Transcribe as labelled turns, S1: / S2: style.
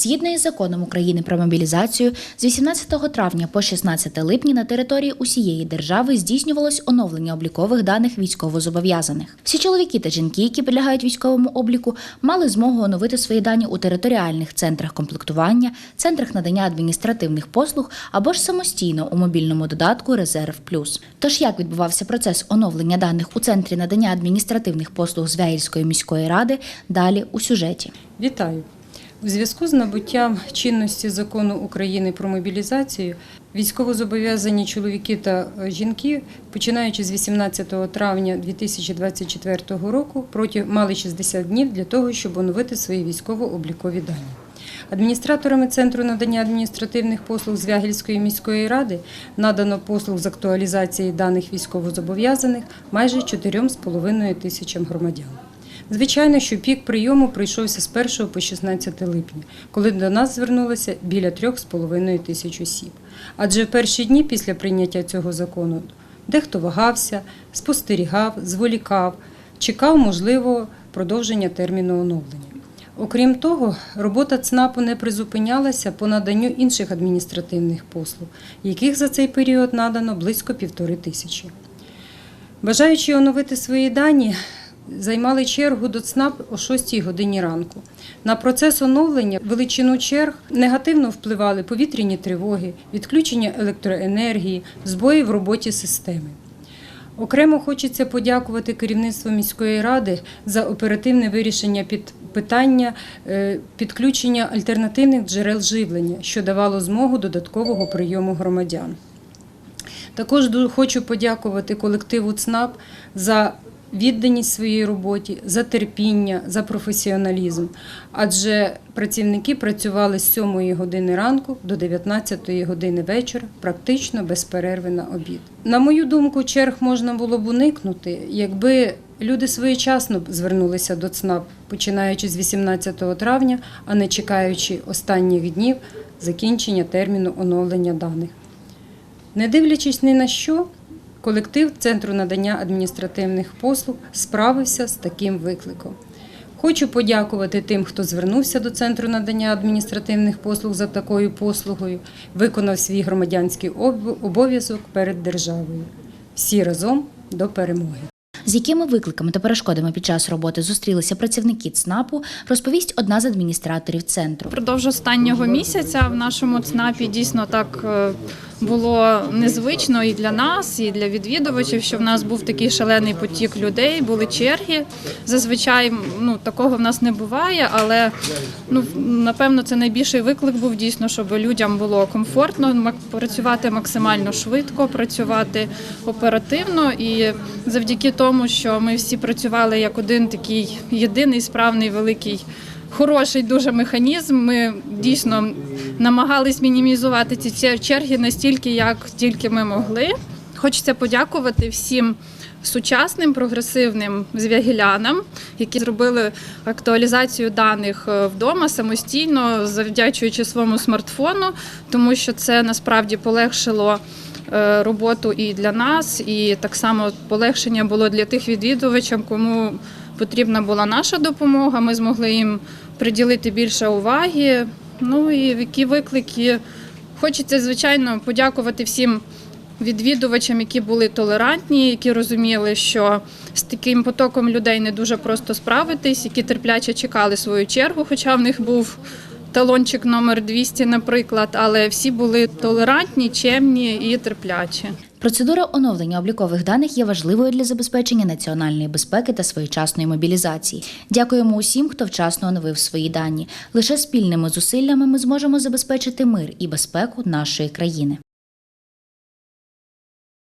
S1: Згідно із законом України про мобілізацію, з 18 травня по 16 липня на території усієї держави здійснювалось оновлення облікових даних військовозобов'язаних. Всі чоловіки та жінки, які підлягають військовому обліку, мали змогу оновити свої дані у територіальних центрах комплектування, центрах надання адміністративних послуг або ж самостійно у мобільному додатку Резерв Плюс. Тож як відбувався процес оновлення даних у центрі надання адміністративних послуг Звягільської міської ради? Далі у сюжеті.
S2: Вітаю! У зв'язку з набуттям чинності закону України про мобілізацію військовозобов'язані чоловіки та е, жінки, починаючи з 18 травня 2024 року, проти мали 60 днів для того, щоб оновити свої військово-облікові дані. Адміністраторами Центру надання адміністративних послуг Звягільської міської ради надано послуг з актуалізації даних військовозобов'язаних майже 4,5 тисячам громадян. Звичайно, що пік прийому прийшовся з 1 по 16 липня, коли до нас звернулося біля 3,5 тисяч осіб. Адже в перші дні після прийняття цього закону дехто вагався, спостерігав, зволікав, чекав можливо продовження терміну оновлення. Окрім того, робота ЦНАПу не призупинялася по наданню інших адміністративних послуг, яких за цей період надано близько півтори тисячі. Бажаючи оновити свої дані, займали чергу до ЦНАП о 6 годині ранку. На процес оновлення величину черг негативно впливали повітряні тривоги, відключення електроенергії, збої в роботі системи. Окремо хочеться подякувати керівництву міської ради за оперативне вирішення під питання е, підключення альтернативних джерел живлення, що давало змогу додаткового прийому громадян. Також хочу подякувати колективу ЦНАП за відданість своїй роботі, за терпіння, за професіоналізм. Адже працівники працювали з 7 години ранку до 19 години вечора, практично без перерви на обід. На мою думку, черг можна було б уникнути, якби люди своєчасно звернулися до ЦНАП, починаючи з 18 травня, а не чекаючи останніх днів закінчення терміну оновлення даних. Не дивлячись ні на що, колектив Центру надання адміністративних послуг справився з таким викликом. Хочу подякувати тим, хто звернувся до Центру надання адміністративних послуг за такою послугою, виконав свій громадянський об- обов'язок перед державою. Всі разом до перемоги.
S1: З якими викликами та перешкодами під час роботи зустрілися працівники ЦНАПу, розповість одна з адміністраторів центру.
S3: Впродовж останнього місяця в нашому ЦНАПі дійсно так е, було незвично і для нас, і для відвідувачів, що в нас був такий шалений потік людей, були черги. Зазвичай ну, такого в нас не буває, але ну, напевно це найбільший виклик був дійсно, щоб людям було комфортно працювати максимально швидко, працювати оперативно. І завдяки тому, що ми всі працювали як один такий єдиний справний великий хороший дуже механізм. Ми дійсно намагались мінімізувати ці черги настільки, як тільки ми могли. Хочеться подякувати всім сучасним прогресивним звягілянам, які зробили актуалізацію даних е, вдома самостійно, завдячуючи своєму смартфону, тому що це насправді полегшило. Е, Роботу і для нас, і так само полегшення було для тих відвідувачів, кому потрібна була наша допомога. Ми змогли їм приділити більше уваги. Ну і які виклики. Хочеться, звичайно, подякувати всім відвідувачам, які були толерантні, які розуміли, що з таким потоком людей не дуже просто справитись, які терпляче чекали свою чергу, хоча в них був талончик номер 200, наприклад, але всі були толерантні, чемні і терплячі.
S1: Процедура оновлення облікових даних є важливою для забезпечення національної безпеки та своєчасної мобілізації. Дякуємо усім, хто вчасно оновив свої дані. Лише спільними зусиллями ми зможемо забезпечити мир і безпеку нашої країни.